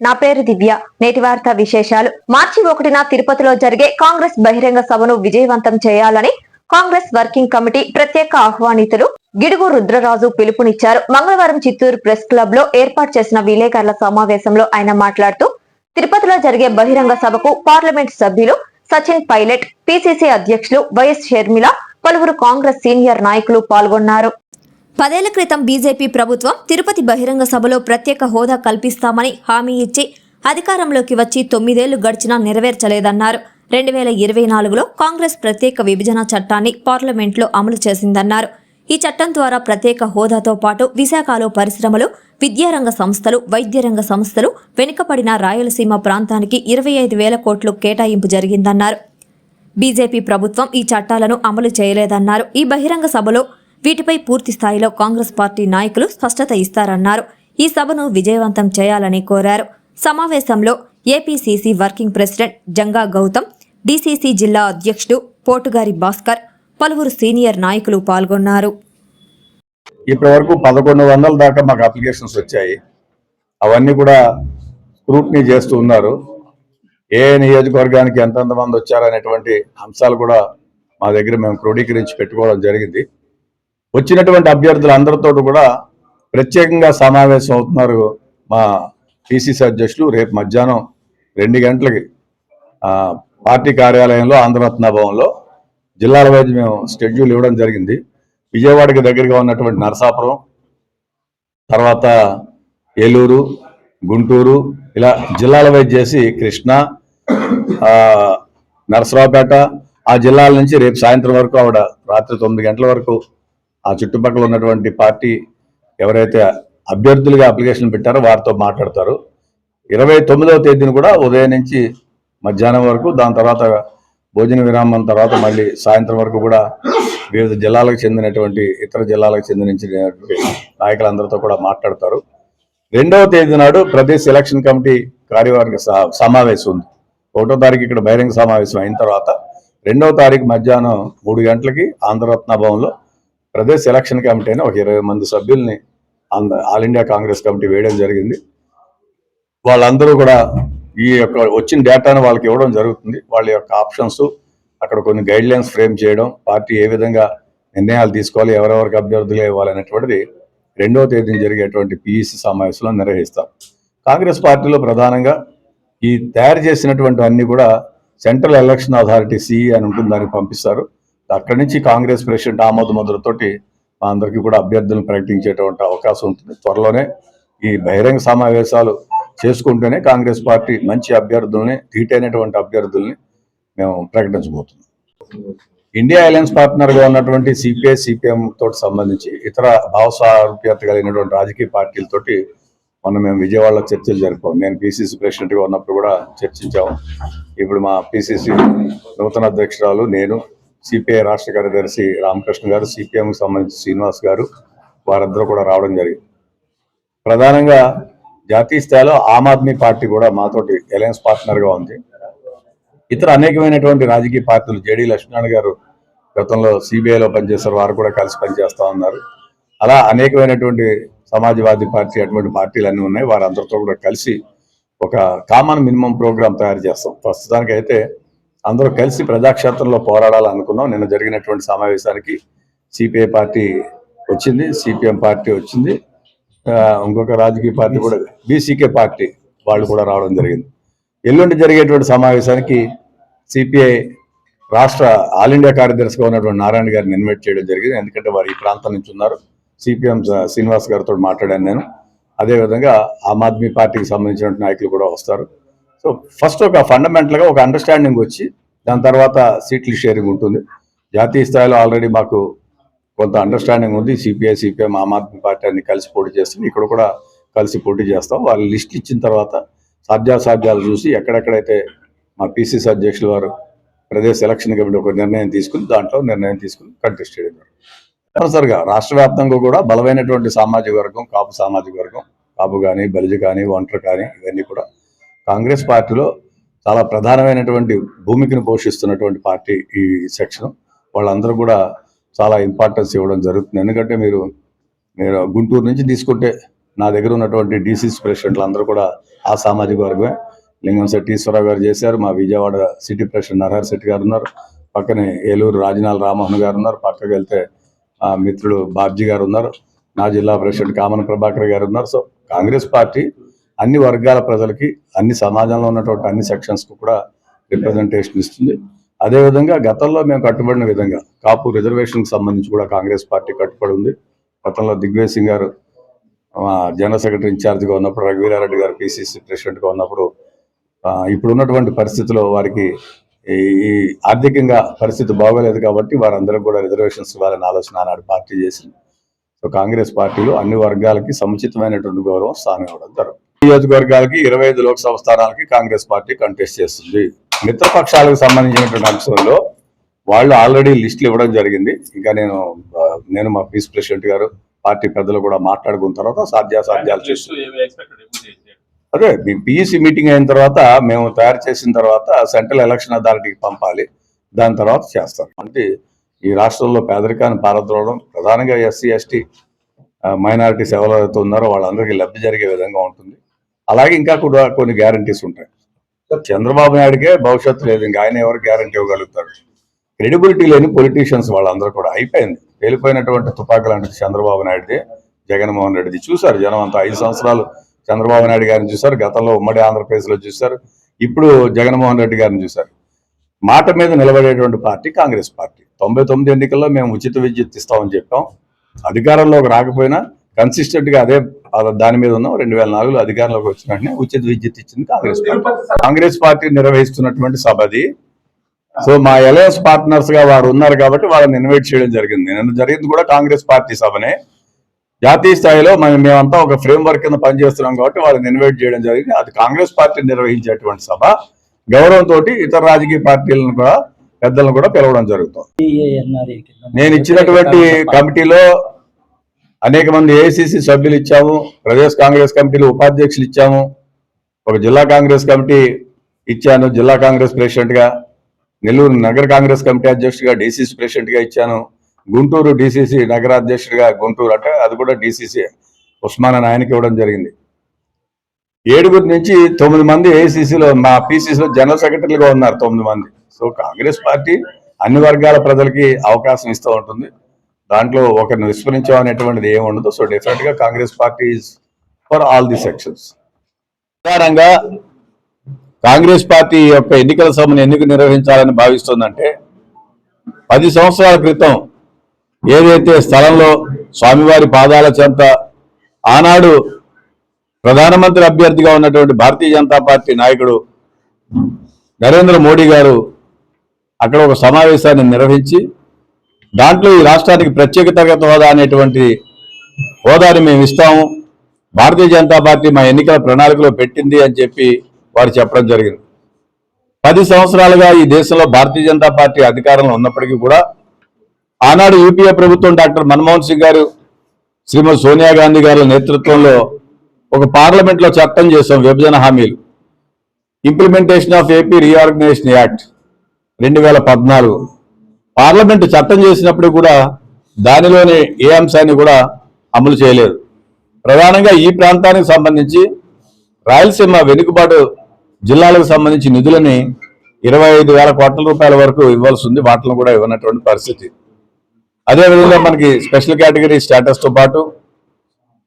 నా పేరు దివ్య. నేటి వార్త విశేషాలు. మార్చి ఒకటిన తిరుపతిలో జరిగే కాంగ్రెస్ బహిరంగ సభను విజయవంతం చేయాలని కాంగ్రెస్ వర్కింగ్ కమిటీ ప్రత్యేక ఆహ్వానితులు గిడుగు రుద్రరాజు పిలుపునిచ్చారు. మంగళవారం చిత్తూరు ప్రెస్ క్లబ్లో ఏర్పాటు చేసిన విలేకరుల సమావేశంలో ఆయన మాట్లాడుతూ తిరుపతిలో జరిగే బహిరంగ సభకు పార్లమెంట్ సభ్యులు సచిన్ పైలట్ పిసిసి అధ్యక్షులు వైఎస్ షర్మిల పలువురు కాంగ్రెస్ సీనియర్ నాయకులు పాల్గొన్నారు. పదేళ్ళ క్రితం బీజేపీ ప్రభుత్వం తిరుపతి బహిరంగ సభలో ప్రత్యేక హోదా కల్పిస్తామని హామీ ఇచ్చి అధికారంలోకి వచ్చి తొమ్మిదేళ్ళు గడిచినా నెరవేర్చలేదన్నారు. రెండు వేల ఇరవై నాలుగులో కాంగ్రెస్ ప్రత్యేక విభజన చట్టాన్ని పార్లమెంట్లో అమలు చేసిందన్నారు. ఈ చట్టం ద్వారా ప్రత్యేక హోదాతో పాటు విశాఖలో పరిశ్రమలు విద్యారంగ సంస్థలు వైద్యరంగ సంస్థలు వెనుకబడిన రాయలసీమ ప్రాంతానికి ఇరవై ఐదు వేల కోట్లు కేటాయింపు జరిగిందన్నారు. బీజేపీ ప్రభుత్వం ఈ చట్టాలను అమలు చేయలేదన్నారు. ఈ బహిరంగ సభలో వీటిపై పూర్తి స్థాయిలో కాంగ్రెస్ పార్టీ నాయకులు స్పష్టత ఇస్తారన్నారు. ఈ సభను విజయవంతం చేయాలని కోరారు. సమావేశంలో APCC working president Janga Goutham DCC జిల్లా అధ్యక్షుడు పోటుగారి భాస్కర్ పలువురు సీనియర్ నాయకులు పాల్గొన్నారు. ఇప్పటి వరకు పదకొండు వందల దాకా మాకు అప్లికేషన్స్ వచ్చాయి. అవన్నీ కూడా స్క్రూట్నీ చేస్తూ ఉన్నారు. ఏ నియోజకవర్గానికి ఎంతెంత మంది వచ్చారు అనేటువంటి అంశాలు కూడా మా దగ్గర మేము క్రోడీకరించి పెట్టుకోవడం జరిగింది. వచ్చినటువంటి అభ్యర్థులందరితో కూడా ప్రత్యేకంగా సమావేశం అవుతున్నారు మా పిసిసి అధ్యక్షులు రేపు మధ్యాహ్నం రెండు గంటలకి పార్టీ కార్యాలయంలో ఆంధ్రరత్న భవన్లో జిల్లాల వైద్య మేము షెడ్యూల్ ఇవ్వడం జరిగింది. విజయవాడకి దగ్గరగా ఉన్నటువంటి నరసాపురం తర్వాత ఏలూరు గుంటూరు ఇలా జిల్లాల వైద్య చేసి కృష్ణ నరసరావుపేట ఆ జిల్లాల నుంచి రేపు సాయంత్రం వరకు ఆవిడ రాత్రి తొమ్మిది గంటల వరకు ఆ చుట్టుపక్కల ఉన్నటువంటి పార్టీ ఎవరైతే అభ్యర్థులుగా అప్లికేషన్ పెట్టారో వారితో మాట్లాడతారు. ఇరవై తొమ్మిదవ తేదీని కూడా ఉదయం నుంచి మధ్యాహ్నం వరకు దాని తర్వాత భోజన విరామం తర్వాత మళ్ళీ సాయంత్రం వరకు కూడా వివిధ జిల్లాలకు చెందినటువంటి ఇతర జిల్లాలకు చెందిన నాయకులందరితో కూడా మాట్లాడతారు. రెండవ తేదీ నాడు ప్రదేశ్ ఎలక్షన్ కమిటీ కార్యవర్గ స- సమావేశం ఉంది. ఒకటో తారీఖు ఇక్కడ బహిరంగ సమావేశం అయిన తర్వాత రెండవ తారీఖు మధ్యాహ్నం మూడు గంటలకి ఆంధ్రరత్న భవన్లో ప్రదేశ్ ఎలక్షన్ కమిటీ అని ఒక ఇరవై మంది సభ్యుల్ని అంద ఆల్ ఇండియా కాంగ్రెస్ కమిటీ వేయడం జరిగింది. వాళ్ళందరూ కూడా ఈ యొక్క వచ్చిన డేటాను వాళ్ళకి ఇవ్వడం జరుగుతుంది. వాళ్ళ యొక్క ఆప్షన్స్ అక్కడ కొన్ని గైడ్ లైన్స్ ఫ్రేమ్ చేయడం పార్టీ ఏ విధంగా నిర్ణయాలు తీసుకోవాలి ఎవరెవరికి అభ్యర్థులు ఇవ్వాలనేటువంటిది రెండవ తేదీన జరిగేటువంటి పిఈసి సమావేశంలో నిర్వహిస్తారు. కాంగ్రెస్ పార్టీలో ప్రధానంగా ఈ తయారు చేసినటువంటి అన్ని కూడా సెంట్రల్ ఎలక్షన్ అథారిటీ సిఈ అని ఉంటుంది దానికి పంపిస్తారు. అక్కడి నుంచి కాంగ్రెస్ ప్రెసిడెంట్ ఆమోద ముద్రతోటి మా అందరికీ కూడా అభ్యర్థులను ప్రకటించేటువంటి అవకాశం ఉంటుంది. త్వరలోనే ఈ బహిరంగ సమావేశాలు చేసుకుంటేనే కాంగ్రెస్ పార్టీ మంచి అభ్యర్థుల్ని ధీటైనటువంటి అభ్యర్థుల్ని మేము ప్రకటించబోతున్నాం. ఇండియా అలయన్స్ పార్ట్నర్గా ఉన్నటువంటి సిపిఐ సిపిఎం తోటి సంబంధించి ఇతర భావసారూప్యత కలిగినటువంటి రాజకీయ పార్టీలతోటి మొన్న మేము విజయవాడలో చర్చలు జరిపాం. నేను పిసిసి ప్రెసిడెంట్గా ఉన్నప్పుడు కూడా చర్చించాము ఇప్పుడు మా పిసిసి నూతన అధ్యక్షురాలు నేను సిపిఐ రాష్ట్ర కార్యదర్శి రామకృష్ణ గారు సిపిఎం సంబంధించి శ్రీనివాస్ గారు వారందరూ కూడా రావడం జరిగింది. ప్రధానంగా జాతీయ స్థాయిలో ఆమ్ ఆద్మీ పార్టీ కూడా మాతోటి అలయన్స్ పార్ట్నర్గా ఉంది. ఇతర అనేకమైనటువంటి రాజకీయ పార్టీలు జేడీ లక్ష్మీనారాయణ గారు గతంలో సిబిఐలో పనిచేస్తారు వారు కూడా కలిసి పనిచేస్తూ ఉన్నారు. అలా అనేకమైనటువంటి సమాజ్వాదీ పార్టీ అటువంటి పార్టీలు అన్నీ ఉన్నాయి. వారందరితో కూడా కలిసి ఒక కామన్ మినిమం ప్రోగ్రామ్ తయారు చేస్తాం. ప్రస్తుతానికి అయితే అందరూ కలిసి ప్రజాక్షేత్రంలో పోరాడాలనుకున్నాం. నిన్న జరిగినటువంటి సమావేశానికి సిపిఐ పార్టీ వచ్చింది సిపిఎం పార్టీ వచ్చింది. ఇంకొక రాజకీయ పార్టీ కూడా బీసీకే పార్టీ వాళ్ళు కూడా రావడం జరిగింది. ఎల్లుండి జరిగేటువంటి సమావేశానికి సిపిఐ రాష్ట్ర ఆల్ ఇండియా కార్యదర్శిగా ఉన్నటువంటి నారాయణ గారిని ఇన్వైట్ చేయడం జరిగింది. ఎందుకంటే వారు ఈ ప్రాంతం నుంచి ఉన్నారు. సిపిఎం శ్రీనివాస్ గారితో మాట్లాడాను నేను. అదేవిధంగా ఆమ్ ఆద్మీ పార్టీకి సంబంధించిన నాయకులు కూడా వస్తారు. సో ఫస్ట్ ఒక ఫండమెంటల్గా ఒక అండర్స్టాండింగ్ వచ్చి దాని తర్వాత సీట్లు షేరింగ్ ఉంటుంది. జాతీయ స్థాయిలో ఆల్రెడీ మాకు కొంత అండర్స్టాండింగ్ ఉంది. CPI CPM Aam Aadmi party అన్ని కలిసి పోటీ చేస్తుంది ఇక్కడ కూడా కలిసి పోటీ చేస్తాం. వాళ్ళు లిస్ట్ ఇచ్చిన తర్వాత సాధ్యాసాధ్యాలు చూసి ఎక్కడెక్కడైతే మా పిసిసి అధ్యక్షులు వారు ప్రదేశ్ ఎలక్షన్ కమిటీ ఒక నిర్ణయం తీసుకుని దాంట్లో నిర్ణయం తీసుకుని కంటెస్ట్ చేయడం తప్పనిసరిగా రాష్ట్ర వ్యాప్తంగా కూడా బలమైనటువంటి సామాజిక వర్గం కాపు సామాజిక వర్గం కాపు కానీ బలిజ కానీ ఒంటరి కానీ ఇవన్నీ కూడా కాంగ్రెస్ పార్టీలో చాలా ప్రధానమైనటువంటి భూమికను పోషిస్తున్నటువంటి పార్టీ ఈ సెక్షన్. వాళ్ళందరూ కూడా చాలా ఇంపార్టెన్స్ ఇవ్వడం జరుగుతుంది. ఎందుకంటే మీరు మీరు గుంటూరు నుంచి తీసుకుంటే నా దగ్గర ఉన్నటువంటి డీసీసీ ప్రెసిడెంట్లు అందరూ కూడా ఆ సామాజిక వర్గమే. లింగం శెట్టి ఈశ్వరరావు గారు చేశారు మా విజయవాడ సిటీ ప్రెసిడెంట్ నరహర్ శెట్టి గారు ఉన్నారు. పక్కనే ఏలూరు రాజనాల రామోహన్ గారు ఉన్నారు. పక్కకి వెళ్తే ఆ మిత్రుడు బాబ్జీ గారు ఉన్నారు. నా జిల్లా ప్రెసిడెంట్ కామన్ ప్రభాకర్ గారు ఉన్నారు. సో కాంగ్రెస్ పార్టీ అన్ని వర్గాల ప్రజలకి అన్ని సమాజంలో ఉన్నటువంటి అన్ని సెక్షన్స్కు కూడా రిప్రజెంటేషన్ ఇస్తుంది. అదేవిధంగా గతంలో మేము కట్టుబడిన విధంగా కాపు రిజర్వేషన్ సంబంధించి కూడా కాంగ్రెస్ పార్టీ కట్టుబడి ఉంది. గతంలో దిగ్విజయ్ సింగ్ గారు జనరల్ సెక్రటరీ ఇన్ఛార్జ్గా ఉన్నప్పుడు రఘువీరారెడ్డి గారు పిసిసి ప్రెసిడెంట్గా ఉన్నప్పుడు ఇప్పుడు ఉన్నటువంటి పరిస్థితిలో వారికి ఈ ఈ ఆర్థికంగా పరిస్థితి బాగోలేదు కాబట్టి వారందరూ కూడా రిజర్వేషన్స్ ఇవ్వాలని ఆలోచన ఆనాడు పార్టీ చేసింది. సో కాంగ్రెస్ పార్టీలో అన్ని వర్గాలకి సముచితమైనటువంటి గౌరవం స్థానం ఇవ్వడం జరుగుతుంది. నియోజకవర్గాలకి ఇరవై ఐదు లోక్సభ స్థానాలకి కాంగ్రెస్ పార్టీ కంటెస్ట్ చేస్తుంది. మిత్రపక్షాలకు సంబంధించినటువంటి అంశంలో వాళ్ళు ఆల్రెడీ లిస్టులు ఇవ్వడం జరిగింది. ఇంకా నేను నేను మా పీస్ ప్రెసిడెంట్ గారు పార్టీ పెద్దలు కూడా మాట్లాడుకున్న తర్వాత సాధ్యాసాధ్యాలు అదే మీ పిఈసి మీటింగ్ అయిన తర్వాత మేము తయారు చేసిన తర్వాత సెంట్రల్ ఎలక్షన్ అథారిటీకి పంపాలి. దాని తర్వాత చేస్తాం. అంటే ఈ రాష్ట్రంలో పేదరికాన్ని పారద్రోవడం ప్రధానంగా ఎస్సీ ఎస్టీ మైనారిటీస్ ఎవరైతే ఉన్నారో వాళ్ళందరికీ లబ్ధి జరిగే విధంగా ఉంటుంది. అలాగే ఇంకా కూడా కొన్ని గ్యారంటీస్ ఉంటాయి. చంద్రబాబు నాయుడుకే భవిష్యత్తు లేదు ఇంకా ఆయన ఎవరు గ్యారంటీ ఇవ్వగలుగుతారు? క్రెడిబిలిటీ లేని పొలిటీషియన్స్ వాళ్ళందరూ కూడా అయిపోయింది. వెళ్ళిపోయినటువంటి తుపాకు లాంటిది చంద్రబాబు నాయుడుది జగన్మోహన్ రెడ్డిది చూశారు. జనం అంతా ఐదు సంవత్సరాలు చంద్రబాబు నాయుడు గారిని చూశారు. గతంలో ఉమ్మడి ఆంధ్రప్రదేశ్లో చూశారు. ఇప్పుడు జగన్మోహన్ రెడ్డి గారిని చూశారు. మాట మీద నిలబడేటువంటి పార్టీ కాంగ్రెస్ పార్టీ. తొంభై తొమ్మిది ఎన్నికల్లో మేము ఉచిత విద్యుత్ ఇస్తామని చెప్పాం. అధికారంలోకి రాకపోయినా కన్సిస్టెంట్గా అదే దాని మీద ఉన్నాం. రెండు వేల నాలుగులో అధికారంలోకి వచ్చిన వెంటనే ఉచిత విద్యుత్ ఇచ్చింది కాంగ్రెస్ పార్టీ. కాంగ్రెస్ పార్టీ నిర్వహిస్తున్నటువంటి సభ అది. సో మా అలయన్స్ పార్ట్నర్స్గా వారు ఉన్నారు కాబట్టి వాళ్ళని ఇన్వైట్ చేయడం జరిగింది. నిన్న జరిగింది కూడా కాంగ్రెస్ పార్టీ సభనే. జాతీయ స్థాయిలో మనం మేమంతా ఒక ఫ్రేమ్ వర్క్ కింద పనిచేస్తున్నాం కాబట్టి వాళ్ళని ఇన్వైట్ చేయడం జరిగింది. అది కాంగ్రెస్ పార్టీ నిర్వహించేటువంటి సభ. గౌరవంతో ఇతర రాజకీయ పార్టీలను కూడా పెద్దలను కూడా పిలవడం జరుగుతుంది. నేను ఇచ్చినటువంటి కమిటీలో అనేక మంది ఏఐసిసి సభ్యులు ఇచ్చాము ప్రదేశ్ కాంగ్రెస్ కమిటీలో ఉపాధ్యక్షులు ఇచ్చాము ఒక జిల్లా కాంగ్రెస్ కమిటీ ఇచ్చాను జిల్లా కాంగ్రెస్ ప్రెసిడెంట్గా నెల్లూరు నగర కాంగ్రెస్ కమిటీ అధ్యక్షుడిగా డీసీసీ ప్రెసిడెంట్గా ఇచ్చాను గుంటూరు డీసీసీ నగర అధ్యక్షుడిగా గుంటూరు అంటే అది కూడా డీసీసీ ఉస్మాన్ అని ఆయనకి ఇవ్వడం జరిగింది. ఏడుగురు నుంచి తొమ్మిది మంది ఏఐసిసిలో మా పిసిసిలో జనరల్ సెక్రటరీలుగా ఉన్నారు తొమ్మిది మంది. సో కాంగ్రెస్ పార్టీ అన్ని వర్గాల ప్రజలకి అవకాశం ఇస్తూ ఉంటుంది. దాంట్లో ఒకరిని విస్మరించాం అనేటువంటిది ఏమి ఉండదు. So definitely Congress party for all the sections ప్రధానంగా కాంగ్రెస్ పార్టీ యొక్క ఎన్నికల సభను ఎందుకు నిర్వహించాలని భావిస్తుందంటే పది సంవత్సరాల క్రితం ఏదైతే స్థలంలో స్వామివారి పాదాల చెంత ఆనాడు ప్రధానమంత్రి అభ్యర్థిగా ఉన్నటువంటి భారతీయ జనతా పార్టీ నాయకుడు నరేంద్ర మోడీ గారు అక్కడ ఒక సమావేశాన్ని నిర్వహించి దాంట్లో ఈ రాష్ట్రానికి ప్రత్యేక తరగతి హోదా అనేటువంటి హోదాని మేము ఇస్తాము. భారతీయ జనతా పార్టీ మా ఎన్నికల ప్రణాళికలో పెట్టింది అని చెప్పి వారు చెప్పడం జరిగింది. పది సంవత్సరాలుగా ఈ దేశంలో భారతీయ జనతా పార్టీ అధికారంలో ఉన్నప్పటికీ కూడా ఆనాడు యూపీఏ ప్రభుత్వం డాక్టర్ మన్మోహన్ సింగ్ గారు శ్రీమతి సోనియా గాంధీ గారి నేతృత్వంలో ఒక పార్లమెంట్లో చట్టం చేసాం విభజన హామీలు. Implementation of AP reorganisation act రెండు వేల పద్నాలుగు. పార్లమెంట్ చట్టం చేసినప్పుడు కూడా దానిలోని ఏ అంశాన్ని కూడా అమలు చేయలేదు. ప్రధానంగా ఈ ప్రాంతానికి సంబంధించి రాయలసీమ వెనుకబాటు జిల్లాలకు సంబంధించి నిధులని ఇరవై ఐదు వేల కోట్ల రూపాయల వరకు ఇవ్వాల్సి ఉంది. వాటిని కూడా ఇవ్వనటువంటి పరిస్థితి. అదేవిధంగా మనకి స్పెషల్ కేటగిరీ స్టేటస్తో పాటు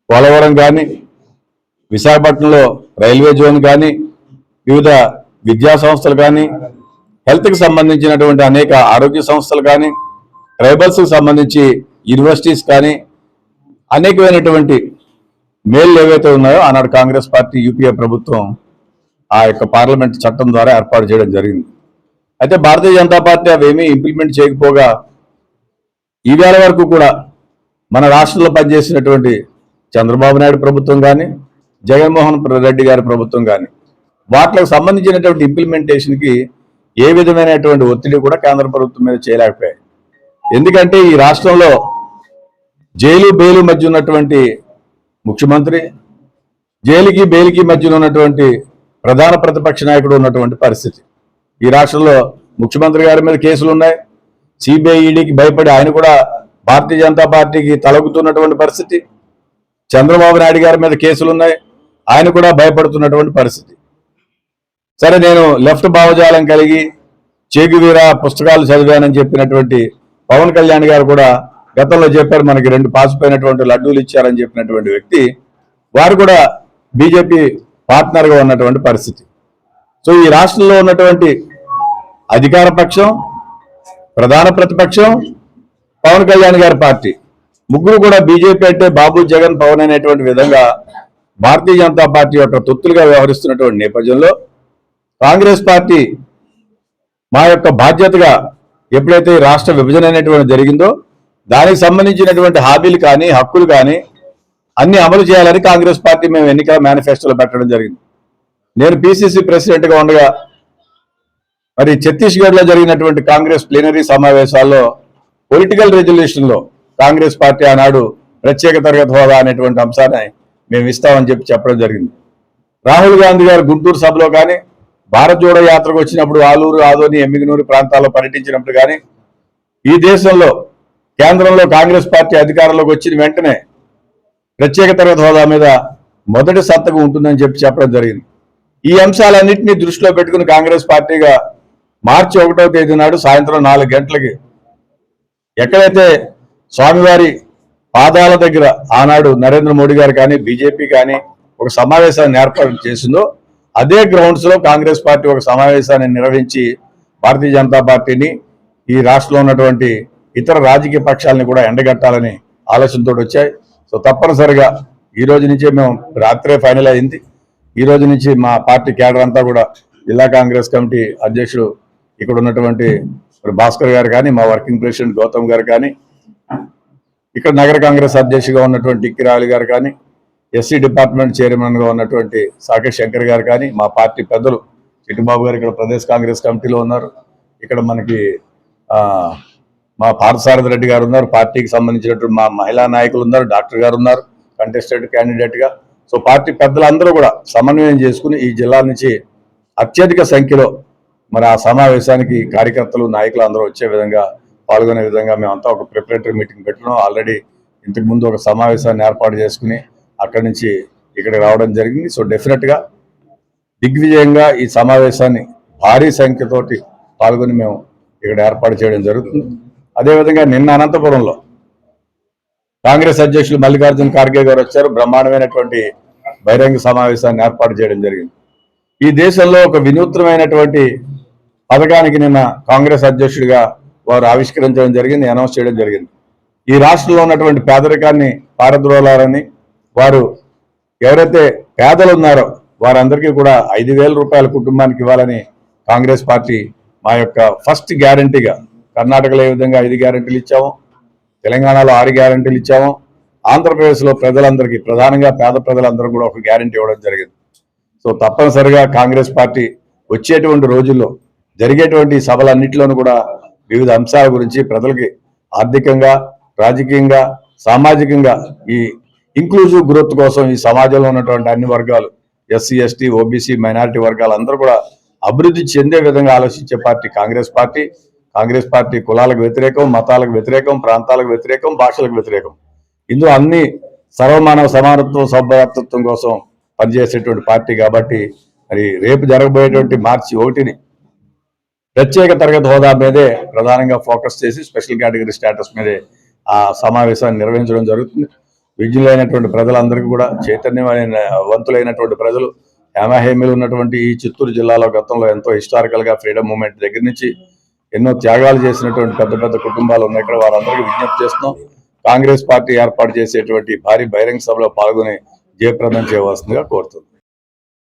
పోలవరం కానీ విశాఖపట్నంలో రైల్వే జోన్ కానీ వివిధ విద్యా సంస్థలు కానీ హెల్త్కి సంబంధించినటువంటి అనేక ఆరోగ్య సంస్థలు కానీ ట్రైబల్స్కి సంబంధించి యూనివర్సిటీస్ కానీ అనేకమైనటువంటి మేలు ఏవైతే ఉన్నాయో ఆనాడు కాంగ్రెస్ పార్టీ యూపీఏ ప్రభుత్వం ఆ యొక్క పార్లమెంట్ చట్టం ద్వారా ఏర్పాటు చేయడం జరిగింది. అయితే భారతీయ జనతా పార్టీ అవేమీ ఇంప్లిమెంట్ చేయకపోగా ఈవేళ వరకు కూడా మన రాష్ట్రంలో పనిచేసినటువంటి చంద్రబాబు నాయుడు ప్రభుత్వం కానీ జగన్మోహన్ రెడ్డి గారి ప్రభుత్వం కానీ వాటికి సంబంధించినటువంటి ఇంప్లిమెంటేషన్కి ఏ విధమైనటువంటి ఒత్తిడి కూడా కేంద్ర ప్రభుత్వం మీద చేయలేకపోయాయి. ఎందుకంటే ఈ రాష్ట్రంలో జైలు బెయిలు మధ్య ఉన్నటువంటి ముఖ్యమంత్రి జైలుకి బెయిల్కి మధ్యన ఉన్నటువంటి ప్రధాన ప్రతిపక్ష నాయకుడు ఉన్నటువంటి పరిస్థితి. ఈ రాష్ట్రంలో ముఖ్యమంత్రి గారి మీద కేసులు ఉన్నాయి. సిబిఐ ఈడీకి భయపడి ఆయన కూడా భారతీయ జనతా పార్టీకి తలగుతున్నటువంటి పరిస్థితి. చంద్రబాబు నాయుడు గారి మీద కేసులు ఉన్నాయి. ఆయన కూడా భయపడుతున్నటువంటి పరిస్థితి. సరే నేను లెఫ్ట్ భావజాలం కలిగి చేగువీర పుస్తకాలు చదివానని చెప్పినటువంటి పవన్ కళ్యాణ్ గారు కూడా గతంలో చెప్పారు మనకి రెండు పాసిపోయినటువంటి లడ్డూలు ఇచ్చారని చెప్పినటువంటి వ్యక్తి. వారు కూడా బీజేపీ పార్ట్నర్గా ఉన్నటువంటి పరిస్థితి. సో ఈ రాష్ట్రంలో ఉన్నటువంటి అధికార పక్షం ప్రధాన ప్రతిపక్షం పవన్ కళ్యాణ్ గారి పార్టీ. ముగ్గురు కూడా బీజేపీ అంటే బాబు జగన్ పవన్ అనేటువంటి విధంగా భారతీయ జనతా పార్టీ యొక్క తొత్తులుగా వ్యవహరిస్తున్నటువంటి నేపథ్యంలో కాంగ్రెస్ పార్టీ మా యొక్క బాధ్యతగా ఎప్పుడైతే రాష్ట్ర విభజన అనేటువంటి జరిగిందో దానికి సంబంధించినటువంటి హామీలు కానీ హక్కులు కానీ అన్ని అమలు చేయాలని కాంగ్రెస్ పార్టీ మేము ఎన్నికల మేనిఫెస్టోలో పెట్టడం జరిగింది. నేను పిసిసి ప్రెసిడెంట్గా ఉండగా మరి ఛత్తీస్గఢ్లో జరిగినటువంటి కాంగ్రెస్ ప్లీనరీ సమావేశాల్లో పొలిటికల్ రెజల్యూషన్లో కాంగ్రెస్ పార్టీ ఆనాడు ప్రత్యేక తరగతి హోదా అనేటువంటి అంశాన్ని మేము ఇస్తామని చెప్పి చెప్పడం జరిగింది. రాహుల్ గాంధీ గారు గుంటూరు సభలో కానీ భారత్ జోడో యాత్రకు వచ్చినప్పుడు ఆలూరు ఆదోని ఎమ్మిగనూరు ప్రాంతాల్లో పర్యటించినప్పుడు కానీ ఈ దేశంలో కేంద్రంలో కాంగ్రెస్ పార్టీ అధికారంలోకి వచ్చిన వెంటనే ప్రత్యేక తరగతి హోదా మీద మొదటి సత్తకు ఉంటుందని చెప్పి చెప్పడం జరిగింది. ఈ అంశాలన్నింటినీ దృష్టిలో పెట్టుకుని కాంగ్రెస్ పార్టీగా మార్చి ఒకటో తేదీ నాడు సాయంత్రం నాలుగు గంటలకి ఎక్కడైతే స్వామివారి పాదాల దగ్గర ఆనాడు నరేంద్ర మోడీ గారు కానీ బీజేపీ కానీ ఒక సమావేశాన్ని ఏర్పాటు చేసిందో అదే గ్రౌండ్స్లో కాంగ్రెస్ పార్టీ ఒక సమావేశాన్ని నిర్వహించి భారతీయ జనతా పార్టీని ఈ రాష్ట్రంలో ఉన్నటువంటి ఇతర రాజకీయ పక్షాలని కూడా ఎండగట్టాలని ఆలోచనతో వచ్చాయి. సో తప్పనిసరిగా ఈ రోజు నుంచే మేము రాత్రే ఫైనల్ అయింది. ఈ రోజు నుంచి మా పార్టీ కేడర్ అంతా కూడా జిల్లా కాంగ్రెస్ కమిటీ అధ్యక్షుడు ఇక్కడ ఉన్నటువంటి భాస్కర్ గారు కానీ మా వర్కింగ్ ప్రెసిడెంట్ గౌతమ్ గారు కానీ ఇక్కడ నగర కాంగ్రెస్ అధ్యక్షుగా ఉన్నటువంటి టిక్కిరాలి గారు కానీ ఎస్సీ డిపార్ట్మెంట్ చైర్మన్గా ఉన్నటువంటి సాకేష్ శంకర్ గారు కానీ మా పార్టీ పెద్దలు చిట్టుబాబు గారు ఇక్కడ ప్రదేశ్ కాంగ్రెస్ కమిటీలో ఉన్నారు. ఇక్కడ మనకి మా పార్థసారథి రెడ్డి గారు ఉన్నారు. పార్టీకి సంబంధించినటువంటి మా మహిళా నాయకులు ఉన్నారు డాక్టర్ గారు ఉన్నారు కంటెస్టెడ్ క్యాండిడేట్గా సో పార్టీ పెద్దలందరూ కూడా సమన్వయం చేసుకుని ఈ జిల్లా నుంచి అత్యధిక సంఖ్యలో మరి ఆ సమావేశానికి కార్యకర్తలు నాయకులు అందరూ వచ్చే విధంగా పాల్గొనే విధంగా మేమంతా ఒక ప్రిపరేటరీ మీటింగ్ పెట్టినాం. ఆల్రెడీ ఇంతకు ముందు ఒక సమావేశాన్ని ఏర్పాటు చేసుకుని అక్కడి నుంచి ఇక్కడికి రావడం జరిగింది. సో డెఫినెట్గా దిగ్విజయంగా ఈ సమావేశాన్ని భారీ సంఖ్యతోటి పాల్గొని మేము ఇక్కడ ఏర్పాటు చేయడం జరుగుతుంది. అదేవిధంగా నిన్న అనంతపురంలో కాంగ్రెస్ అధ్యక్షులు మల్లికార్జున ఖార్గే గారు వచ్చారు. బ్రహ్మాండమైనటువంటి బహిరంగ సమావేశాన్ని ఏర్పాటు చేయడం జరిగింది. ఈ దేశంలో ఒక వినూత్నమైనటువంటి పథకానికి నిన్న కాంగ్రెస్ అధ్యక్షుడిగా వారు ఆవిష్కరించడం జరిగింది అనౌన్స్ చేయడం జరిగింది. ఈ రాష్ట్రంలో ఉన్నటువంటి పేదరికాన్ని పారద్రోలాలని వారు ఎవరైతే పేదలు ఉన్నారో వారందరికీ కూడా ఐదు వేల రూపాయల కుటుంబానికి ఇవ్వాలని కాంగ్రెస్ పార్టీ మా యొక్క ఫస్ట్ గ్యారంటీగా కర్ణాటకలో ఏ విధంగా ఐదు గ్యారంటీలు ఇచ్చాము తెలంగాణలో ఆరు గ్యారంటీలు ఇచ్చాము ఆంధ్రప్రదేశ్లో ప్రజలందరికీ ప్రధానంగా పేద ప్రజలందరూ కూడా ఒక గ్యారంటీ ఇవ్వడం జరిగింది. సో తప్పనిసరిగా కాంగ్రెస్ పార్టీ వచ్చేటువంటి రోజుల్లో జరిగేటువంటి సభలన్నింటిలోనూ కూడా వివిధ అంశాల గురించి ప్రజలకి ఆర్థికంగా రాజకీయంగా సామాజికంగా ఈ ఇంక్లూజివ్ గ్రోత్ కోసం ఈ సమాజంలో ఉన్నటువంటి అన్ని వర్గాలు ఎస్సీ ఎస్టీ ఓబీసీ మైనారిటీ వర్గాలు అందరూ కూడా అభివృద్ధి చెందే విధంగా ఆలోచించే party Congress party. Congress party కులాలకు వ్యతిరేకం మతాలకు వ్యతిరేకం ప్రాంతాలకు వ్యతిరేకం భాషలకు వ్యతిరేకం. ఇందులో అన్ని సర్వమానవ సమానత్వం సభ్యత్వం కోసం పనిచేసేటువంటి పార్టీ కాబట్టి మరి రేపు జరగబోయేటువంటి మార్చి ఒకటిని ప్రత్యేక తరగతి హోదా మీదే ప్రధానంగా ఫోకస్ చేసి స్పెషల్ కేటగిరీ స్టేటస్ మీదే ఆ సమావేశాన్ని నిర్వహించడం జరుగుతుంది. విజ్ఞులైనటువంటి ప్రజలందరికీ కూడా చైతన్యమైన వంతులైనటువంటి ప్రజలు హేమహేమిలు ఉన్నటువంటి ఈ చిత్తూరు జిల్లాలో గతంలో ఎంతో హిస్టారికల్గా ఫ్రీడమ్ మూమెంట్ దగ్గర నుంచి ఎన్నో త్యాగాలు చేసినటువంటి పెద్ద పెద్ద కుటుంబాలు ఉన్నాయి. ఇక్కడ వారందరికీ విజ్ఞప్తి చేస్తున్నాం. కాంగ్రెస్ పార్టీ ఏర్పాటు చేసేటువంటి భారీ బహిరంగ సభలో పాల్గొని జయప్రదం చేయవలసిందిగా కోరుతుంది